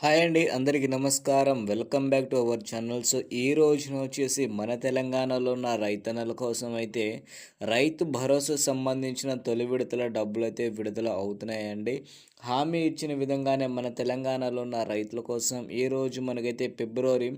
Hi అండి అందరికీ నమస్కారం. Welcome back to our channel. So ఈ రోజున వచ్చేసి మన తెలంగాణలో ఉన్న రైతన్నల కోసం అయితే రైతు భరోసా సంబంధించిన తొలి విడతల డబ్బులు అయితే విడుదల అవుతున్నాయండి. హామీ ఇచ్చిన విధంగానే మన తెలంగాణలో ఉన్న రైతుల కోసం ఈరోజు మనకైతే ఫిబ్రవరి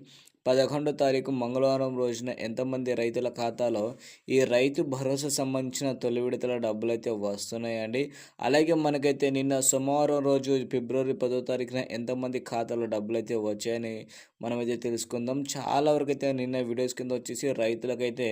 పదకొండో తారీఖు మంగళవారం రోజున ఎంతమంది రైతుల ఖాతాలో ఈ రైతు భరోసా సంబంధించిన తొలి విడతల డబ్బులు అయితే వస్తున్నాయండి. అలాగే మనకైతే నిన్న సోమవారం రోజు ఫిబ్రవరి పదో తారీఖున ఎంతమంది ఖాతాలో డబ్బులు అయితే వచ్చాయని మనమైతే తెలుసుకుందాం. చాలా వరకు అయితే నిన్న వీడియోస్ కింద వచ్చేసి రైతులకైతే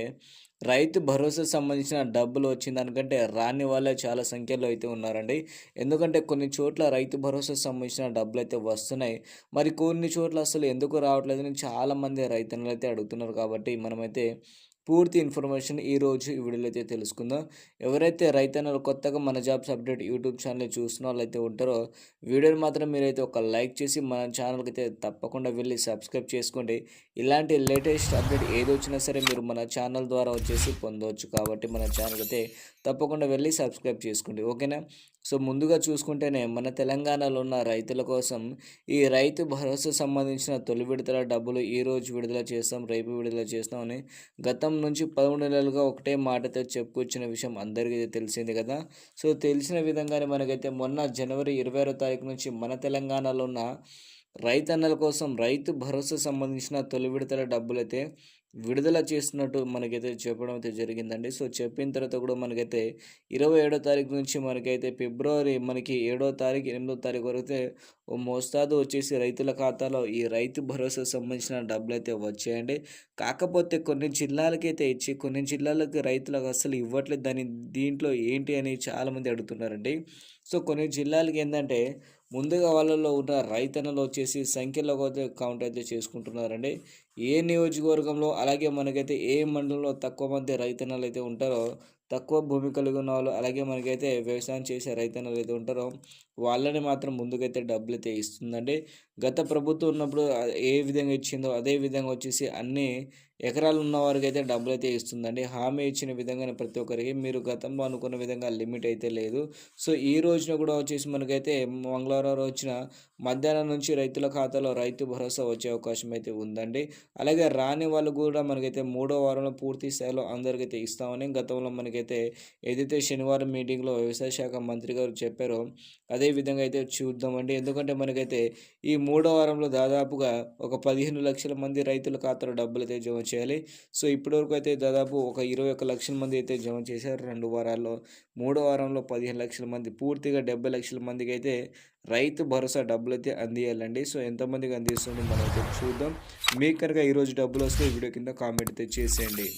రైతు భరోసా సంబంధించిన డబ్బులు వచ్చిన దానికంటే రాని వాళ్ళే చాలా సంఖ్యలో అయితే ఉన్నారండి. ఎందుకంటే కొన్ని చోట్ల రైతు భరోసా సంబంధించిన డబ్బులు అయితే వస్తున్నాయి. మరి కొన్ని చోట్ల అసలు ఎందుకు రావట్లేదని చాలామంది రైతన్నులు అయితే అడుగుతున్నారు కాబట్టి మనమైతే పూర్తి ఇన్ఫర్మేషన్ ఈరోజు ఈ వీడియోలో అయితే తెలుసుకుందాం. ఎవరైతే రైతన్నలు కొత్తగా మన జాబ్స్ అప్డేట్ యూట్యూబ్ ఛానల్ చూసిన వాళ్ళైతే ఉంటారో వీడియోని మాత్రం మీరైతే ఒక లైక్ చేసి మన ఛానల్కి అయితే తప్పకుండా వెళ్ళి సబ్స్క్రైబ్ చేసుకోండి. ఇలాంటి లేటెస్ట్ అప్డేట్ ఏది వచ్చినా సరే మీరు మన ఛానల్ ద్వారా వచ్చేసి పొందవచ్చు. కాబట్టి మన ఛానల్ అయితే తప్పకుండా వెళ్ళి సబ్స్క్రైబ్ చేసుకోండి. ఓకేనా? సో ముందుగా చూసుకుంటేనే మన తెలంగాణలో ఉన్న రైతుల కోసం ఈ రైతు భరోసా సంబంధించిన తొలి విడతల డబ్బులు ఈరోజు విడుదల చేస్తాం రేపు విడుదల చేస్తామని గతం నుంచి పదమూడు నెలలుగా ఒకటే మాటతో చెప్పుకొచ్చిన విషయం అందరికీ తెలిసింది కదా. సో తెలిసిన విధంగానే మనకైతే మొన్న జనవరి ఇరవై ఆరో తారీఖు నుంచి మన తెలంగాణలో ఉన్న రైతన్నల కోసం రైతు భరోసా సంబంధించిన తొలి విడతల డబ్బులైతే విడుదల చేస్తున్నట్టు మనకైతే చెప్పడం అయితే జరిగిందండి. సో చెప్పిన తర్వాత కూడా మనకైతే ఇరవై ఏడో తారీఖు నుంచి మనకైతే ఫిబ్రవరి మనకి ఏడో తారీఖు ఎనిమిదో తారీఖు వరకు ఓ మోస్తాదు వచ్చేసి రైతుల ఖాతాలో ఈ రైతు భరోసా సంబంధించిన డబ్బులు అయితే వచ్చాయండి. కాకపోతే కొన్ని జిల్లాలకైతే ఇచ్చి కొన్ని జిల్లాలకు రైతులకు అసలు ఇవ్వట్లేదు. దాని దీంట్లో ఏంటి అని చాలామంది అడుగుతున్నారండి. సో కొన్ని జిల్లాలకి ఏంటంటే ముందుగా వాళ్ళలో ఉన్న రైతన్నలు వచ్చేసి సంఖ్యలో కౌంట్ అయితే చేసుకుంటున్నారండి. ఏ నియోజకవర్గంలో అలాగే మనకైతే ఏ మండలంలో తక్కువ మంది రైతన్నలు అయితే ఉంటారో తక్కువ భూమి కలిగి ఉన్న వాళ్ళు అలాగే మనకైతే వ్యవసాయం చేసే రైతన్నలు అయితే ఉంటారో వాళ్ళని మాత్రం ముందుకైతే డబ్బులు అయితే ఇస్తుందండి. గత ప్రభుత్వం ఉన్నప్పుడు ఏ విధంగా ఇచ్చిందో అదే విధంగా వచ్చేసి అన్ని ఎకరాలు ఉన్న వారికి అయితే డబ్బులు అయితే ఇస్తుందండి. హామీ ఇచ్చిన విధంగానే ప్రతి ఒక్కరికి మీరు గతంలో అనుకున్న విధంగా లిమిట్ అయితే లేదు. సో ఈ రోజున కూడా వచ్చేసి మనకైతే మంగళవారం రోజున మధ్యాహ్నం నుంచి రైతుల ఖాతాలో రైతు భరోసా వచ్చే అవకాశం అయితే ఉందండి. అలాగే రాని వాళ్ళు కూడా మనకైతే మూడో వారంలో పూర్తి స్థాయిలో అందరికైతే ఇస్తామని గతంలో మనకి అయితే ఏదైతే శనివారం మీటింగ్లో వ్యవసాయ శాఖ మంత్రి గారు చెప్పారో అదే విధంగా అయితే చూద్దామండి. ఎందుకంటే మనకైతే ఈ మూడో వారంలో దాదాపుగా ఒక పదిహేను లక్షల మంది రైతుల ఖాతాలో డబ్బులు అయితే జమ చేయాలి. సో ఇప్పటివరకు అయితే దాదాపు ఒక ఇరవై ఒక లక్షల మంది అయితే జమ చేశారు రెండు వారాల్లో. మూడో వారంలో పదిహేను లక్షల మంది పూర్తిగా డెబ్బై లక్షల మందికి అయితే రైతు భరోసా డబ్బులు అయితే అందియాలండి. సో ఎంతమందికి అందిస్తుంది మనం అయితే చూద్దాం. మీకు కనుక ఈరోజు డబ్బులు వస్తే ఈ వీడియో కింద కామెంట్ అయితే చేసేయండి.